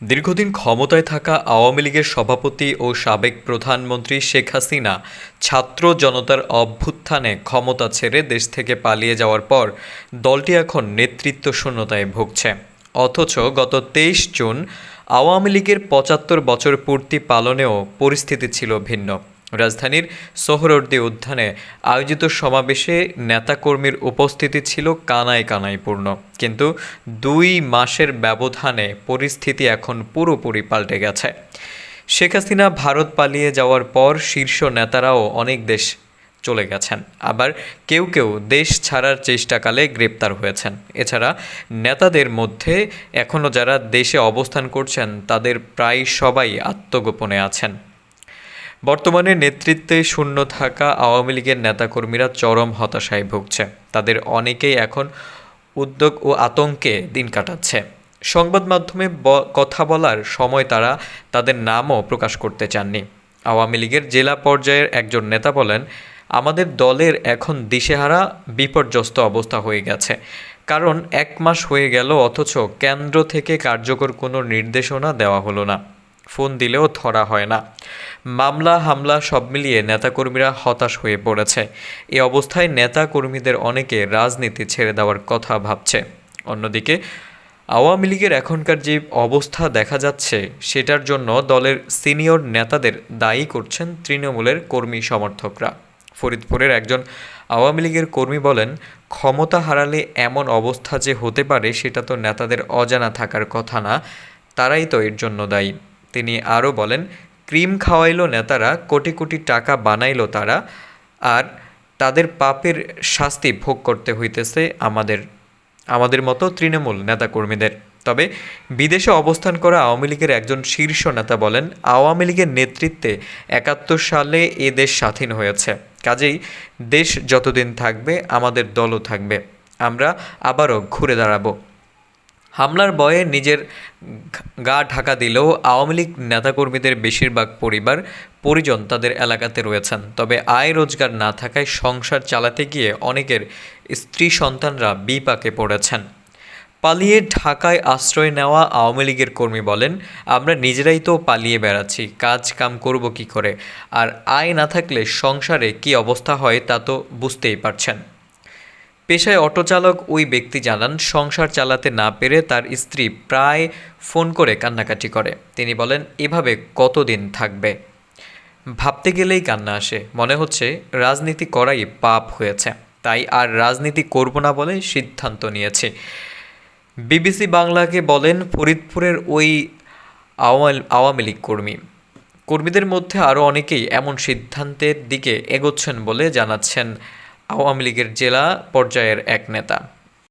দীর্ঘদিন ক্ষমতায় থাকা আওয়ামী লীগের সভাপতি ও সাবেক প্রধানমন্ত্রী শেখ হাসিনা ছাত্র জনতার অভ্যুত্থানে ক্ষমতা ছেড়ে দেশ থেকে পালিয়ে যাওয়ার পর দলটি এখন নেতৃত্ব শূন্যতায় ভুগছে। অথচ গত তেইশ জুন আওয়ামী লীগের পঁচাত্তর বছর পূর্তি পালনেও পরিস্থিতি ছিল ভিন্ন। রাজধানীর সোহরওয়ার্দী উদ্যানে আয়োজিত সমাবেশে নেতাকর্মীর উপস্থিতি ছিল কানায় কানায় পূর্ণ। কিন্তু দুই মাসের ব্যবধানে পরিস্থিতি এখন পুরোপুরি পাল্টে গেছে। শেখ হাসিনা ভারত পালিয়ে যাওয়ার পর শীর্ষ নেতারাও অনেক দেশ চলে গেছেন। আবার কেউ কেউ দেশ ছাড়ার চেষ্টাকালে গ্রেপ্তার হয়েছেন। এছাড়া নেতাদের মধ্যে এখনও যারা দেশে অবস্থান করছেন, তাদের প্রায় সবাই আত্মগোপনে আছেন। বর্তমানে নেতৃত্বে শূন্য থাকা আওয়ামী লীগের নেতাকর্মীরা চরম হতাশায় ভুগছে। তাদের অনেকেই এখন উদ্যোগ ও আতঙ্কে দিন কাটাচ্ছে। সংবাদ মাধ্যমে কথা বলার সময় তারা তাদের নামও প্রকাশ করতে চাননি। আওয়ামী লীগের জেলা পর্যায়ের একজন নেতা বলেন, আমাদের দলের এখন দিশেহারা বিপর্যস্ত অবস্থা হয়ে গেছে। কারণ এক মাস হয়ে গেল অথচ কেন্দ্র থেকে কার্যকর কোনো নির্দেশনা দেওয়া হলো না। ফোন দিলেও ধরা হয় না। মামলা, হামলা সব মিলিয়ে নেতাকর্মীরা হতাশ হয়ে পড়েছে। এ অবস্থায় নেতাকর্মীদের অনেকে রাজনীতি ছেড়ে দেওয়ার কথা ভাবছে। অন্যদিকে, আওয়ামী লীগের এখনকার যে অবস্থা দেখা যাচ্ছে, সেটার জন্য দলের সিনিয়র নেতাদের দায়ী করছেন তৃণমূলের কর্মী সমর্থকরা। ফরিদপুরের একজন আওয়ামী লীগের কর্মী বলেন, ক্ষমতা হারালে এমন অবস্থা যে হতে পারে, সেটা তো নেতাদের অজানা থাকার কথা না, তারাই তো এর জন্য দায়ী। তিনি আরও বলেন ক্রিম খাওয়াইলো নেতারা, কোটি কোটি টাকা বানাইলো তারা, আর তাদের পাপের শাস্তি ভোগ করতে হইতেছে আমাদের আমাদের মতো তৃণমূল নেতাকর্মীদের। তবে বিদেশে অবস্থান করা আওয়ামী লীগের একজন শীর্ষ নেতা বলেন, আওয়ামী লীগের নেতৃত্বে একাত্তর সালে এ দেশ স্বাধীন হয়েছে। কাজেই দেশ যতদিন থাকবে, আমাদের দলও থাকবে। আমরা আবারও ঘুরে দাঁড়াবো। হামলার ভয়ে নিজের গা ঢাকা দিলেও আওয়ামী লীগ নেতাকর্মীদের বেশিরভাগ পরিবার, পরিজন তাদের এলাকাতে রয়েছেন। তবে আয় রোজগার না থাকায় সংসার চালাতে গিয়ে অনেকের স্ত্রী সন্তানরা বিপাকে পড়েছেন। পালিয়ে ঢাকায় আশ্রয় নেওয়া আওয়ামী লীগের কর্মী বলেন, আমরা নিজেরাই তো পালিয়ে বেড়াচ্ছি, কাজ কাম করব কি করে? আর আয় না থাকলে সংসারে কি অবস্থা হয় তা তো বুঝতেই পারছেন। পেশায় অটোচালক ওই ব্যক্তি জানান, সংসার চালাতে না পেরে তার স্ত্রী প্রায় ফোন করে কান্নাকাটি করে। তিনি বলেন, এভাবে কতদিন থাকবে? ভাবতে গেলেই কান্না আসে। মনে হচ্ছে রাজনীতি করাই পাপ হয়েছে। তাই আর রাজনীতি করব না বলে সিদ্ধান্ত নিয়েছে। বিবিসি বাংলাকে বলেন, ফরিদপুরের ওই আওয়ামী লীগ কর্মী। কর্মীদের মধ্যে আরও অনেকেই এমন সিদ্ধান্তের দিকে এগোচ্ছেন বলে জানাচ্ছেন আওয়ামী লীগের জেলা পর্যায়ের এক নেতা।